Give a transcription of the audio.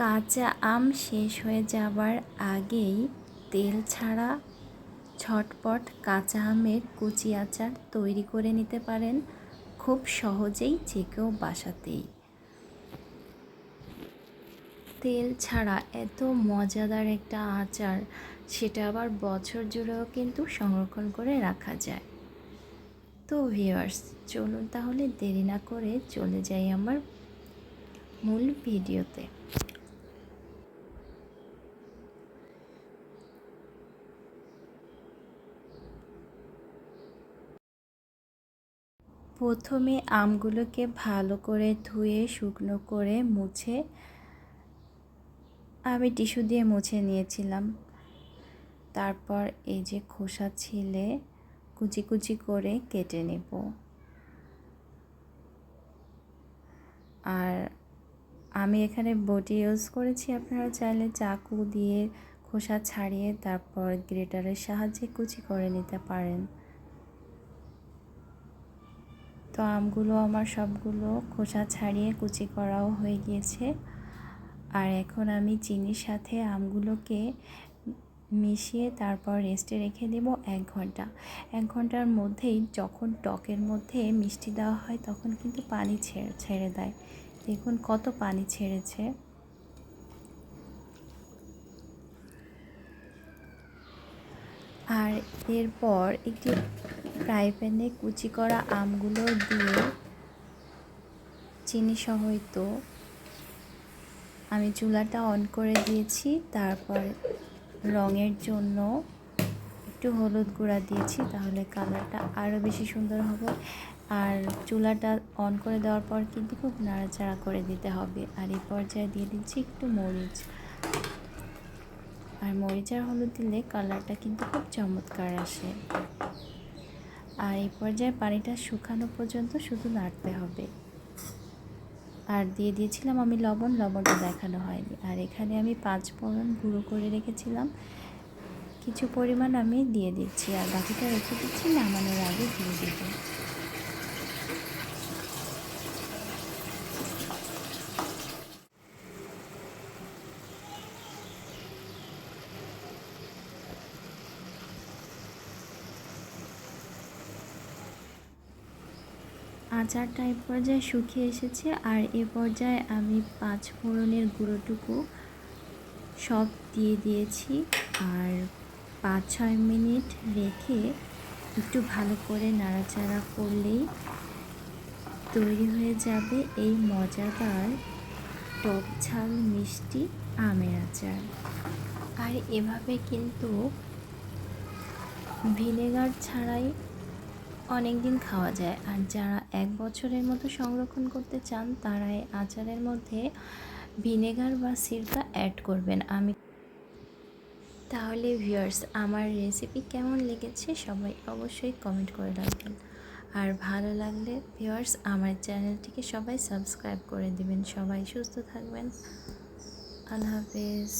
কাঁচা আম শেষ হয়ে যাবার আগেই তেল ছাড়া ঝটপট কাঁচা আমের কুচি আচার তৈরি করে নিতে পারেন খুব সহজেই যে কেউ বাসাতেই। তেল ছাড়া এত মজাদার একটা আচার, সেটা আবার বছর জুড়েও কিন্তু সংরক্ষণ করে রাখা যায়। তো ভিউয়ার্স চলুন তাহলে দেরি না করে চলে যাই আমার মূল ভিডিওতে। প্রথমে আমগুলোকে ভালো করে ধুয়ে, শুকনো করে মুছে আমি টিস্যু দিয়ে মুছে নিয়েছিলাম। তারপর এই যে খোসা ছিলে, কুচি কুচি করে কেটে নেব। আর আমি এখানে বটি ইউজ করেছি, আপনারা চাইলে চাকু দিয়ে খোসা ছাড়িয়ে তারপর গ্রেটারের সাহায্যে কুচি করে নিতে পারেন। তো আমগুলো আমার সবগুলো খোসা ছাড়িয়ে কুচি করাও হয়ে গিয়েছে। আর এখন আমি চিনির সাথে আমগুলোকে মিশিয়ে তারপর রেস্টে রেখে দেব এক ঘণ্টা। এক ঘণ্টার মধ্যেই যখন টকের মধ্যে মিষ্টি দেওয়া হয় তখন কিন্তু পানি ছেড়ে ছেড়ে দেয়। দেখুন কত পানি ছেড়েছে। আর এরপর একটি ফ্রাই প্যানে কুচি করা আমগুলো দিয়ে চিনি সহিত আমি চুলাটা অন করে দিয়েছি। তারপর রঙের জন্য একটু হলুদ গুঁড়া দিয়েছি, তাহলে কালারটা আরও বেশি সুন্দর হবে। আর চুলাটা অন করে দেওয়ার পর কিন্তু খুব নাড়াচাড়া করে দিতে হবে। আর এই পর্যায়ে দিয়ে দিচ্ছি একটু মরিচ। আর মরিচ আর হলুদ দিলে কালারটা কিন্তু খুব চমৎকার আসে। আর এই পর্যায়ে পানিটা শুকানো পর্যন্ত শুধু নাড়তে হবে। আর দিয়ে দিয়েছিলাম আমি লবণ, লবণটা দেখানো হয়নি। আর এখানে আমি পাঁচ ফোড়ন গুঁড়ো করে রেখেছিলাম। কিছু পরিমাণ আমি দিয়ে দিচ্ছি আর বাকিটা রেখে দিচ্ছি নামানোর আগে দিয়ে দেবো। আচারটা এই পর্যায়ে শুকিয়ে এসেছে আর এ পর্যায়ে আমি পাঁচ ফোড়নের গুঁড়োটুকু সব দিয়ে দিয়েছি আর পাঁচ ছয় মিনিট রেখে একটু ভালো করে নাড়াচাড়া করলেই তৈরি হয়ে যাবে এই মজাদার টক ঝাল মিষ্টি আমের আচার। আর এভাবে কিন্তু ভিনেগার ছাড়াই অনেক দিন খাওয়া যায়। আর যারা এক বছরের মতো সংরক্ষণ করতে চান তারা এই আচারের মধ্যে ভিনেগার বা সিরকা অ্যাড করবেন। আমি তাহলে ভিউয়ার্স আমার রেসিপি কেমন লেগেছে সবাই অবশ্যই কমেন্ট করে রাখবেন। আর ভালো লাগলে ভিউয়ার্স আমার চ্যানেলটিকে সবাই সাবস্ক্রাইব করে দিবেন। সবাই সুস্থ থাকবেন। আল্লাহ হাফেজ।